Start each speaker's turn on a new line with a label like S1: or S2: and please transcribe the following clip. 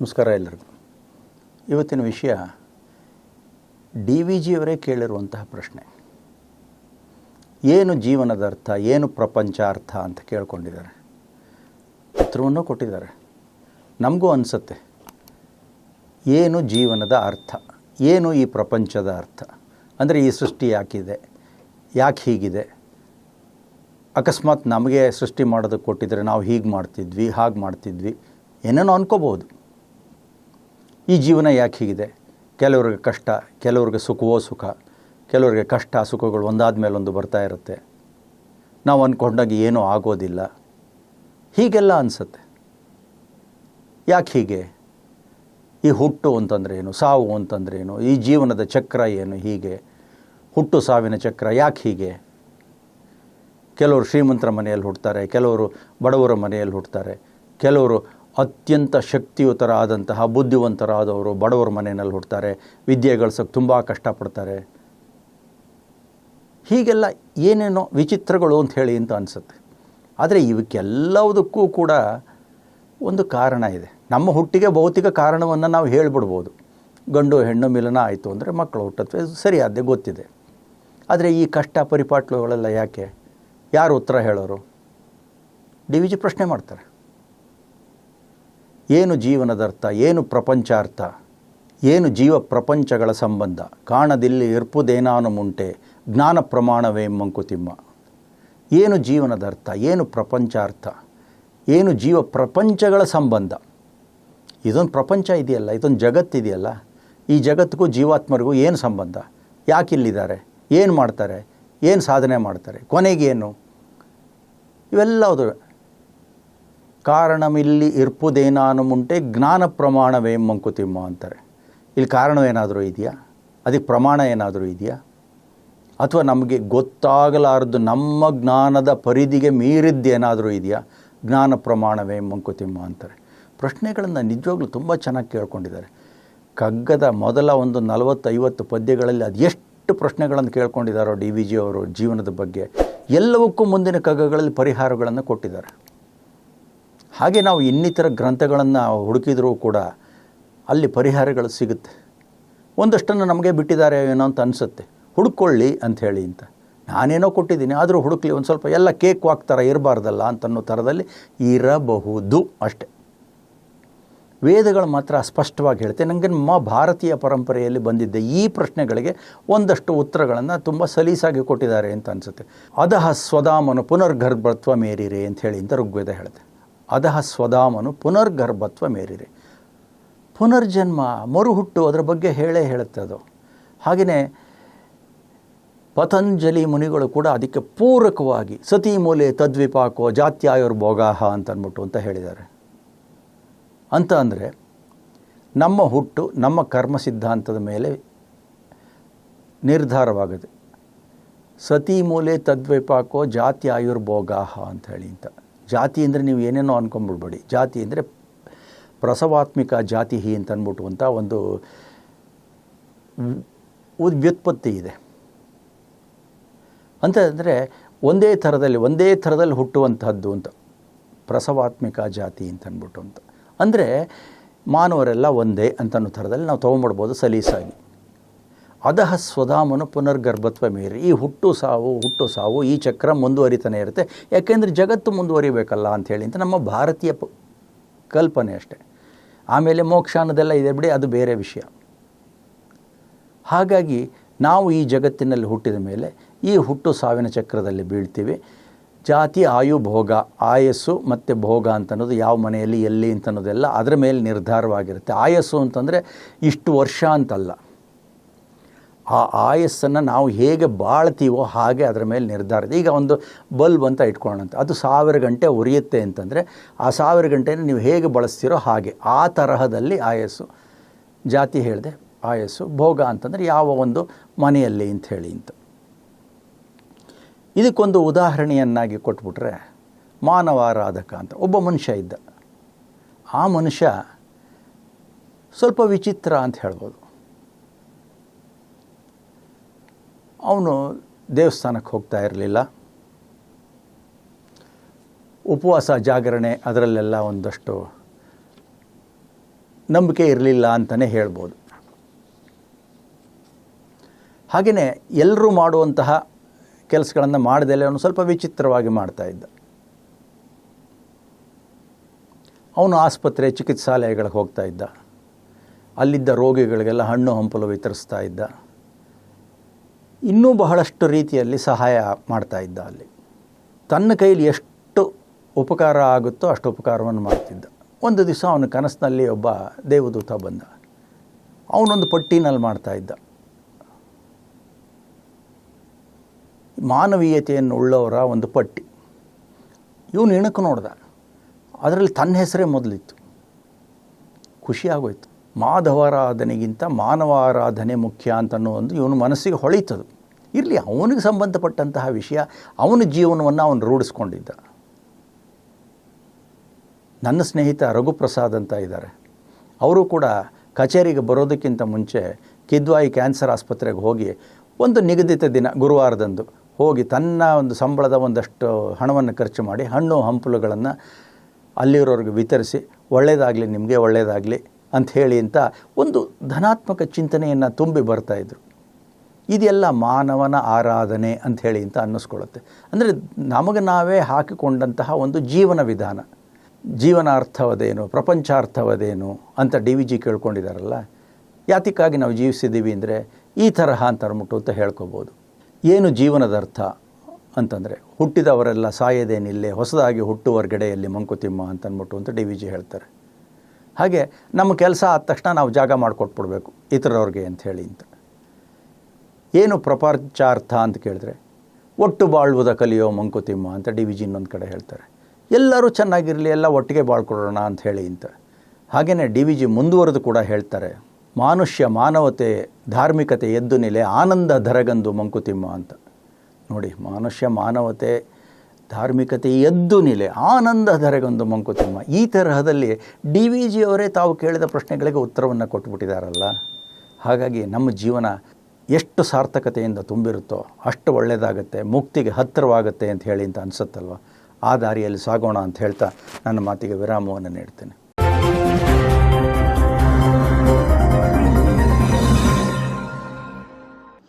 S1: ನಮಸ್ಕಾರ ಎಲ್ಲರಿಗೂ. ಇವತ್ತಿನ ವಿಷಯ ಡಿ ವಿ ಜಿಯವರೇ ಕೇಳಿರುವಂತಹ ಪ್ರಶ್ನೆ. ಏನು ಜೀವನದ ಅರ್ಥ, ಏನು ಪ್ರಪಂಚ ಅರ್ಥ ಅಂತ ಕೇಳ್ಕೊಂಡಿದ್ದಾರೆ. ಉತ್ತರವನ್ನು ಕೊಟ್ಟಿದ್ದಾರೆ. ನಮಗೂ ಅನಿಸುತ್ತೆ. ಏನು ಜೀವನದ ಅರ್ಥ, ಏನು ಈ ಪ್ರಪಂಚದ ಅರ್ಥ? ಅಂದರೆ ಈ ಸೃಷ್ಟಿ ಯಾಕಿದೆ, ಯಾಕೆ ಹೀಗಿದೆ? ಅಕಸ್ಮಾತ್ ನಮಗೆ ಸೃಷ್ಟಿ ಮಾಡೋದಕ್ಕೆ ಕೊಟ್ಟಿದ್ದರೆ ನಾವು ಹೀಗೆ ಮಾಡ್ತಿದ್ವಿ, ಹಾಗೆ ಮಾಡ್ತಿದ್ವಿ ಏನೇನೋ ಅನ್ಕೋಬೋದು ಈ ಜೀವನ ಯಾಕೆ ಹೀಗಿದೆ? ಕೆಲವ್ರಿಗೆ ಕಷ್ಟ, ಕೆಲವ್ರಿಗೆ ಸುಖವೋ ಸುಖ, ಕೆಲವ್ರಿಗೆ ಕಷ್ಟ ಸುಖಗಳು ಒಂದಾದ ಮೇಲೆ ಒಂದು ಬರ್ತಾ ಇರುತ್ತೆ. ನಾವು ಅಂದ್ಕೊಂಡಾಗ ಏನೂ ಆಗೋದಿಲ್ಲ. ಹೀಗೆಲ್ಲ ಅನಿಸುತ್ತೆ. ಯಾಕೆ ಹೀಗೆ? ಈ ಹುಟ್ಟು ಅಂತಂದ್ರೆ ಏನು? ಸಾವು ಅಂತಂದ್ರೆ ಏನು? ಈ ಜೀವನದ ಚಕ್ರ ಏನು? ಹೀಗೆ. ಹುಟ್ಟು ಸಾವಿನ ಚಕ್ರ ಯಾಕೆ ಹೀಗೆ? ಕೆಲವರು ಶ್ರೀಮಂತರ ಮನೆಯಲ್ಲಿ ಹುಡ್ತಾರೆ, ಕೆಲವರು ಬಡವರ ಮನೆಯಲ್ಲಿ ಹುಡ್ತಾರೆ, ಕೆಲವರು ಅತ್ಯಂತ ಶಕ್ತಿಯುತರಾದಂತಹ, ಬುದ್ಧಿವಂತರಾದವರು ಬಡವರ ಮನೆಯಲ್ಲಿ ಹುಡ್ತಾರೆ, ವಿದ್ಯೆ ಗಳಿಸೋಕ್ಕೆ ತುಂಬ ಕಷ್ಟಪಡ್ತಾರೆ. ಹೀಗೆಲ್ಲ ಏನೇನೋ ವಿಚಿತ್ರಗಳು ಅಂತ ಹೇಳಿ ಅಂತ ಅನಿಸುತ್ತೆ. ಆದರೆ ಇವಕ್ಕೆಲ್ಲದಕ್ಕೂ ಕೂಡ ಒಂದು ಕಾರಣ ಇದೆ. ನಮ್ಮ ಹುಟ್ಟಿಗೆ ಭೌತಿಕ ಕಾರಣವನ್ನು ನಾವು ಹೇಳಿಬಿಡ್ಬೋದು. ಗಂಡು ಹೆಣ್ಣು ಮಿಲನ ಆಯಿತು ಅಂದರೆ ಮಕ್ಕಳು ಹುಟ್ಟತ್ವೆ ಸರಿಯಾದೆ ಗೊತ್ತಿದೆ. ಆದರೆ ಈ ಕಷ್ಟ ಪರಿಪಾಟ್ಲುಗಳೆಲ್ಲ ಯಾಕೆ? ಯಾರು ಉತ್ತರ ಹೇಳೋರು? ಡಿ ವಿ ಜಿ ಪ್ರಶ್ನೆ ಮಾಡ್ತಾರೆ. ಏನು ಜೀವನದ ಅರ್ಥ ಏನು ಪ್ರಪಂಚಾರ್ಥ, ಏನು ಜೀವ ಪ್ರಪಂಚಗಳ ಸಂಬಂಧ? ಕಾಣದಿಲ್ಲಿ ಇರ್ಪುದೇನಾನು ಮುಂಟೆ, ಜ್ಞಾನ ಪ್ರಮಾಣವೇ ಮಂಕುತಿಮ್ಮ. ಏನು ಜೀವನದ ಅರ್ಥ ಏನು ಪ್ರಪಂಚಾರ್ಥ, ಏನು ಜೀವ ಪ್ರಪಂಚಗಳ ಸಂಬಂಧ? ಇದೊಂದು ಪ್ರಪಂಚ ಇದೆಯಲ್ಲ, ಇದೊಂದು ಜಗತ್ತಿದೆಯಲ್ಲ ಈ ಜಗತ್ತಿಗೂ ಜೀವಾತ್ಮರಿಗೂ ಏನು ಸಂಬಂಧ? ಯಾಕೆ ಇಲ್ಲಿದ್ದಾರೆ ಏನು ಮಾಡ್ತಾರೆ? ಏನು ಸಾಧನೆ ಮಾಡ್ತಾರೆ? ಕೊನೆಗೇನು? ಇವೆಲ್ಲವುದು ಕಾರಣಮಿಲ್ಲಿ ಇರ್ಪುದೇನಾನು ಮುಂಟೆ ಜ್ಞಾನ ಪ್ರಮಾಣವೇ ಮಂಕುತಿಮ್ಮ ಅಂತಾರೆ. ಇಲ್ಲಿ ಕಾರಣವೇನಾದರೂ ಇದೆಯಾ? ಅದಕ್ಕೆ ಪ್ರಮಾಣ ಏನಾದರೂ ಇದೆಯಾ? ಅಥವಾ ನಮಗೆ ಗೊತ್ತಾಗಲಾರದು ನಮ್ಮ ಜ್ಞಾನದ ಪರಿಧಿಗೆ ಮೀರಿದ್ದೇನಾದರೂ ಇದೆಯಾ? ಜ್ಞಾನ ಪ್ರಮಾಣವೇ ಮಂಕುತಿಮ್ಮ ಅಂತಾರೆ. ಪ್ರಶ್ನೆಗಳನ್ನು ನಿಜವಾಗ್ಲೂ ತುಂಬ ಚೆನ್ನಾಗಿ ಕೇಳ್ಕೊಂಡಿದ್ದಾರೆ. ಕಗ್ಗದ ಮೊದಲ ಒಂದು ನಲವತ್ತೈವತ್ತು ಪದ್ಯಗಳಲ್ಲಿ ಅದು ಎಷ್ಟು ಪ್ರಶ್ನೆಗಳನ್ನು ಕೇಳ್ಕೊಂಡಿದ್ದಾರೋ ಡಿ ವಿ ಜಿ ಅವರು ಜೀವನದ ಬಗ್ಗೆ ಎಲ್ಲವಕ್ಕೂ ಮುಂದಿನ ಕಗ್ಗಗಳಲ್ಲಿ ಪರಿಹಾರಗಳನ್ನು ಕೊಟ್ಟಿದ್ದಾರೆ. ಹಾಗೆ ನಾವು ಇನ್ನಿತರ ಗ್ರಂಥಗಳನ್ನು ಹುಡುಕಿದರೂ ಕೂಡ ಅಲ್ಲಿ ಪರಿಹಾರಗಳು ಸಿಗುತ್ತೆ. ಒಂದಷ್ಟನ್ನು ನಮಗೆ ಬಿಟ್ಟಿದ್ದಾರೆ ಏನೋ ಅಂತ ಅನಿಸುತ್ತೆ. ಹುಡ್ಕೊಳ್ಳಿ ಅಂಥೇಳಿ ಅಂತ. ನಾನೇನೋ ಕೊಟ್ಟಿದ್ದೀನಿ, ಆದರೂ ಹುಡುಕ್ಲಿ ಒಂದು ಸ್ವಲ್ಪ ಎಲ್ಲ ಕೇಕ್ ವಾಕ್ ಥರ ಇರಬಾರ್ದಲ್ಲ ಅಂತನ್ನೋ ಥರದಲ್ಲಿ ಇರಬಹುದು ಅಷ್ಟೆ. ವೇದಗಳು ಮಾತ್ರ ಸ್ಪಷ್ಟವಾಗಿ ಹೇಳುತ್ತೆ ನನಗೆ ನಮ್ಮ ಭಾರತೀಯ ಪರಂಪರೆಯಲ್ಲಿ ಬಂದಿದ್ದ ಈ ಪ್ರಶ್ನೆಗಳಿಗೆ ಒಂದಷ್ಟು ಉತ್ತರಗಳನ್ನು ತುಂಬ ಸಲೀಸಾಗಿ ಕೊಟ್ಟಿದ್ದಾರೆ ಅಂತ ಅನಿಸುತ್ತೆ. ಅದಹ ಸ್ವದಾಮನು ಪುನರ್ಗರ್ಭತ್ವ ಮೇರಿರಿ ಅಂತ ಹೇಳಿ ಅಂತ ಋಗ್ವೇದ ಹೇಳುತ್ತೆ ಅದಹ ಸ್ವದಾಮನು ಪುನರ್ಗರ್ಭತ್ವ ಮೇರಿರಿ. ಪುನರ್ಜನ್ಮ, ಮರುಹುಟ್ಟು ಅದರ ಬಗ್ಗೆ ಹೇಳೇ ಹೇಳುತ್ತೆ ಅದು. ಹಾಗೆಯೇ ಪತಂಜಲಿ ಮುನಿಗಳು ಕೂಡ ಅದಕ್ಕೆ ಪೂರಕವಾಗಿ ಸತಿ ಮೂಲೆ ತದ್ವಿಪಾಕೋ ಜಾತ್ಯಾಯುರ್ಭೋಗಾಹ ಅಂತ ಅಂದ್ಬಿಟ್ಟು ಅಂತ ಹೇಳಿದ್ದಾರೆ. ಅಂತ ಅಂದರೆ ನಮ್ಮ ಹುಟ್ಟು, ನಮ್ಮ ಕರ್ಮ ಸಿದ್ಧಾಂತದ ಮೇಲೆ ನಿರ್ಧಾರವಾಗುತ್ತೆ ಸತಿ ಮೂಲೆ ತದ್ವಿಪಾಕೋ ಜಾತಿ ಆಯುರ್ಭೋಗಾಹ ಅಂತ ಹೇಳಿ ಅಂತ. ಜಾತಿ ಅಂದರೆ ನೀವು ಏನೇನೋ ಅನ್ಕೊಂಬಿಡ್ಬೇಡಿ. ಜಾತಿ ಅಂದರೆ ಪ್ರಸವಾತ್ಮಿಕ ಜಾತಿ ಹಿ ಅಂತ ಅಂದ್ಬಿಟ್ಟುವಂಥ ಒಂದು ವ್ಯುತ್ಪತ್ತಿ ಇದೆ. ಅಂತ ಅಂದರೆ ಒಂದೇ ಥರದಲ್ಲಿ ಒಂದೇ ಥರದಲ್ಲಿ ಹುಟ್ಟುವಂಥದ್ದು ಅಂತ. ಪ್ರಸವಾತ್ಮಿಕ ಜಾತಿ ಅಂತ ಅಂದ್ಬಿಟ್ಟು ಅಂತ. ಅಂದರೆ ಮಾನವರೆಲ್ಲ ಒಂದೇ ಅಂತ ಥರದಲ್ಲಿ ನಾವು ತೊಗೊಂಬಿಡ್ಬೋದು ಸಲೀಸಾಗಿ. ಅದಹ ಸ್ವಧಾಮನು ಪುನರ್ಗರ್ಭತ್ವ ಮೀರಿ. ಈ ಹುಟ್ಟು ಸಾವು ಹುಟ್ಟು ಸಾವು ಈ ಚಕ್ರ ಮುಂದುವರಿತಾನೆ ಇರುತ್ತೆ. ಯಾಕೆಂದರೆ ಜಗತ್ತು ಮುಂದುವರಿಬೇಕಲ್ಲ ಅಂಥೇಳಿ ಅಂತ ನಮ್ಮ ಭಾರತೀಯ ಪ, ಕಲ್ಪನೆ ಅಷ್ಟೆ. ಆಮೇಲೆ ಮೋಕ್ಷ ಅನ್ನೋದೆಲ್ಲ ಇದೆ ಬಿಡಿ, ಅದು ಬೇರೆ ವಿಷಯ. ಹಾಗಾಗಿ ನಾವು ಈ ಜಗತ್ತಿನಲ್ಲಿ ಹುಟ್ಟಿದ ಮೇಲೆ ಈ ಹುಟ್ಟು ಸಾವಿನ ಚಕ್ರದಲ್ಲಿ ಬೀಳ್ತೀವಿ. ಜಾತಿ, ಆಯು, ಭೋಗ, ಆಯಸ್ಸು ಮತ್ತು ಭೋಗ ಅಂತ ಅನ್ನೋದು ಯಾವ ಮನೆಯಲ್ಲಿ, ಎಲ್ಲಿ ಅಂತ ಅನ್ನೋದೆಲ್ಲ ಅದರ ಮೇಲೆ ನಿರ್ಧಾರವಾಗಿರುತ್ತೆ. ಆಯಸ್ಸು ಅಂತಂದರೆ ಇಷ್ಟು ವರ್ಷ ಅಂತಲ್ಲ. ಆ ಆಯಸ್ಸನ್ನು ನಾವು ಹೇಗೆ ಬಾಳ್ತೀವೋ ಹಾಗೆ ಅದರ ಮೇಲೆ ನಿರ್ಧಾರ ಈಗ ಒಂದು ಬಲ್ಬ್ ಅಂತ ಇಟ್ಕೊಳ್ಳೋಣ ಅದು ಸಾವಿರ ಗಂಟೆ ಉರಿಯುತ್ತೆ ಅಂತಂದರೆ ಆ ಸಾವಿರ ಗಂಟೆನ ನೀವು ಹೇಗೆ ಬಳಸ್ತೀರೋ ಹಾಗೆ. ಆ ತರಹದಲ್ಲಿ ಆಯಸ್ಸು. ಜಾತಿ ಹೇಳಿದೆ, ಆಯಸ್ಸು, ಭೋಗ ಅಂತಂದರೆ ಯಾವ ಒಂದು ಮನೆಯಲ್ಲಿ ಅಂತ ಹೇಳಿ ಅಂತ. ಇದಕ್ಕೊಂದು ಉದಾಹರಣೆಯನ್ನಾಗಿ ಕೊಟ್ಬಿಟ್ರೆ ಮಾನವಾರಾಧಕ ಅಂತ. ಒಬ್ಬ ಮನುಷ್ಯ ಇದ್ದ. ಆ ಮನುಷ್ಯ ಸ್ವಲ್ಪ ವಿಚಿತ್ರ ಅಂತ ಹೇಳ್ಬೋದು. ಅವನು ದೇವಸ್ಥಾನಕ್ಕೆ ಹೋಗ್ತಾ ಇರಲಿಲ್ಲ. ಉಪವಾಸ, ಜಾಗರಣೆ ಅದರಲ್ಲೆಲ್ಲ ಒಂದಷ್ಟು ನಂಬಿಕೆ ಇರಲಿಲ್ಲ ಅಂತಲೇ ಹೇಳ್ಬೋದು. ಹಾಗೆಯೇ ಎಲ್ಲರೂ ಮಾಡುವಂತಹ ಕೆಲಸಗಳನ್ನು ಮಾಡದಲ್ಲೇ ಅವನು ಸ್ವಲ್ಪ ವಿಚಿತ್ರವಾಗಿ ಮಾಡ್ತಾಯಿದ್ದ ಅವನು ಆಸ್ಪತ್ರೆ, ಚಿಕಿತ್ಸಾಲಯಗಳಿಗೆ ಹೋಗ್ತಾ ಇದ್ದ. ಅಲ್ಲಿದ್ದ ರೋಗಿಗಳಿಗೆಲ್ಲ ಹಣ್ಣು ಹಂಪಲು ವಿತರಿಸ್ತಾ ಇದ್ದ. ಇನ್ನೂ ಬಹಳಷ್ಟು ರೀತಿಯಲ್ಲಿ ಸಹಾಯ ಮಾಡ್ತಾ ಇದ್ದ ಅಲ್ಲಿ. ತನ್ನ ಕೈಲಿ ಎಷ್ಟು ಉಪಕಾರ ಆಗುತ್ತೋ ಅಷ್ಟು ಉಪಕಾರವನ್ನು ಮಾಡ್ತಿದ್ದ. ಒಂದು ದಿವಸ ಅವನ ಕನಸಿನಲ್ಲಿ ಒಬ್ಬ ದೇವದೂತ ಬಂದ. ಅವನೊಂದು ಪಟ್ಟಿನಲ್ಲಿ ಮಾಡ್ತಾ ಇದ್ದ. ಮಾನವೀಯತೆಯನ್ನು ಉಳ್ಳವರ ಒಂದು ಪಟ್ಟಿ. ಇವನು ಇಣಕು ನೋಡ್ದ. ಅದರಲ್ಲಿ ತನ್ನ ಹೆಸರೇ ಮೊದಲಿತ್ತು. ಖುಷಿ ಆಗೋಯ್ತು. ಮಾಧವಾರಾಧನೆಗಿಂತ ಮಾನವಾರಾಧನೆ ಮುಖ್ಯ ಅಂತನ್ನೋ ಒಂದು ಇವನು ಮನಸ್ಸಿಗೆ ಹೊಳೀತದು. ಇರಲಿ, ಅವನಿಗೆ ಸಂಬಂಧಪಟ್ಟಂತಹ ವಿಷಯ, ಅವನ ಜೀವನವನ್ನು ಅವನು ರೂಢಿಸ್ಕೊಂಡಿದ್ದ ನನ್ನ ಸ್ನೇಹಿತ ರಘುಪ್ರಸಾದ್ ಅಂತ ಇದ್ದಾರೆ. ಅವರು ಕೂಡ ಕಚೇರಿಗೆ ಬರೋದಕ್ಕಿಂತ ಮುಂಚೆ ಕಿದ್ವಾಯಿ ಕ್ಯಾನ್ಸರ್ ಆಸ್ಪತ್ರೆಗೆ ಹೋಗಿ ಒಂದು ನಿಗದಿತ ದಿನ, ಗುರುವಾರದಂದು ಹೋಗಿ ತನ್ನ ಒಂದು ಸಂಬಳದ ಒಂದಷ್ಟು ಹಣವನ್ನು ಖರ್ಚು ಮಾಡಿ ಹಣ್ಣು ಹಂಪಲುಗಳನ್ನು ಅಲ್ಲಿರೋರಿಗೆ ವಿತರಿಸಿ ಒಳ್ಳೆಯದಾಗಲಿ ನಿಮಗೆ ಒಳ್ಳೆಯದಾಗಲಿ ಅಂತ ಹೇಳಿ ಅಂತ ಒಂದು ಧನಾತ್ಮಕ ಚಿಂತನೆಯನ್ನು ತುಂಬಿ ಬರ್ತಾಯಿದ್ರು ಇದೆಲ್ಲ ಮಾನವನ ಆರಾಧನೆ ಅಂತ ಹೇಳಿ ಅಂತ ಅನ್ನಿಸ್ಕೊಳ್ಳುತ್ತೆ. ಅಂದರೆ ನಮಗೆ ನಾವೇ ಹಾಕಿಕೊಂಡಂತಹ ಒಂದು ಜೀವನ ವಿಧಾನ. ಜೀವನಾರ್ಥವದೇನು, ಪ್ರಪಂಚಾರ್ಥವದೇನು ಅಂತ ಡಿ ವಿ ಜಿ ಕೇಳ್ಕೊಂಡಿದ್ದಾರಲ್ಲ ಯಾತಿಕ್ಕಾಗಿ ನಾವು ಜೀವಿಸಿದ್ದೀವಿ ಅಂದರೆ ಈ ತರಹ ಅಂತ ಅಂದ್ಬಿಟ್ಟು ಅಂತ ಹೇಳ್ಕೊಬೋದು. ಏನು ಜೀವನದ ಅರ್ಥ ಅಂತಂದರೆ, ಹುಟ್ಟಿದವರೆಲ್ಲ ಸಾಯೋದೇನಿಲ್ಲೇ, ಹೊಸದಾಗಿ ಹುಟ್ಟುವರ್ಗಡೆಯಲ್ಲಿ ಮಂಕುತಿಮ್ಮ ಅಂತ ಅಂದ್ಬಿಟ್ಟು ಅಂತ ಡಿ ವಿ ಜಿ ಹೇಳ್ತಾರೆ. ಹಾಗೆ ನಮ್ಮ ಕೆಲಸ ಆದ ತಕ್ಷಣ ನಾವು ಜಾಗ ಮಾಡಿಕೊಟ್ಬಿಡ್ಬೇಕು ಇತರವ್ರಿಗೆ ಅಂತ ಹೇಳಿ ಅಂತ. ಏನು ಪ್ರಪಂಚಾರ್ಥ ಅಂತ ಕೇಳಿದ್ರೆ, ಒಟ್ಟು ಬಾಳುವುದ ಕಲಿಯೋ ಮಂಕುತಿಮ್ಮ ಅಂತ ಡಿ ವಿ ಜಿ ಇನ್ನೊಂದು ಕಡೆ ಹೇಳ್ತಾರೆ. ಎಲ್ಲರೂ ಚೆನ್ನಾಗಿರಲಿ, ಎಲ್ಲ ಒಟ್ಟಿಗೆ ಬಾಳ್ಕೊಡೋಣ ಅಂತ ಹೇಳಿ ಅಂತ. ಹಾಗೆಯೇ ಡಿ ವಿ ಜಿ ಮುಂದುವರೆದು ಕೂಡ ಹೇಳ್ತಾರೆ, ಮಾನುಷ್ಯ ಮಾನವತೆ, ಧಾರ್ಮಿಕತೆ ಎದ್ದು ನಿಲೆ, ಆನಂದ ಧರಗಂದು ಮಂಕುತಿಮ್ಮ ಅಂತ. ನೋಡಿ, ಮಾನುಷ್ಯ ಮಾನವತೆ ಧಾರ್ಮಿಕತೆ ಎದ್ದು ನಿಲೆ, ಆನಂದ ಧರೆಗೊಂದು ಮಂಕುತಿಮ್ಮ ಈ ತರಹದಲ್ಲಿ ಡಿ ವಿ ಜಿಯವರೇ ತಾವು ಕೇಳಿದ ಪ್ರಶ್ನೆಗಳಿಗೆ ಉತ್ತರವನ್ನು ಕೊಟ್ಟುಬಿಟ್ಟಿದ್ದಾರಲ್ಲ ಹಾಗಾಗಿ ನಮ್ಮ ಜೀವನ ಎಷ್ಟು ಸಾರ್ಥಕತೆಯಿಂದ ತುಂಬಿರುತ್ತೋ ಅಷ್ಟು ಒಳ್ಳೆಯದಾಗುತ್ತೆ ಮುಕ್ತಿಗೆ ಹತ್ತಿರವಾಗುತ್ತೆ ಅಂತ ಹೇಳಿ ಅಂತ ಅನಿಸುತ್ತಲ್ವ? ಆ ದಾರಿಯಲ್ಲಿ ಸಾಗೋಣ ಅಂತ ಹೇಳ್ತಾ ನನ್ನ ಮಾತಿಗೆ ವಿರಾಮವನ್ನು ನೀಡ್ತೇನೆ.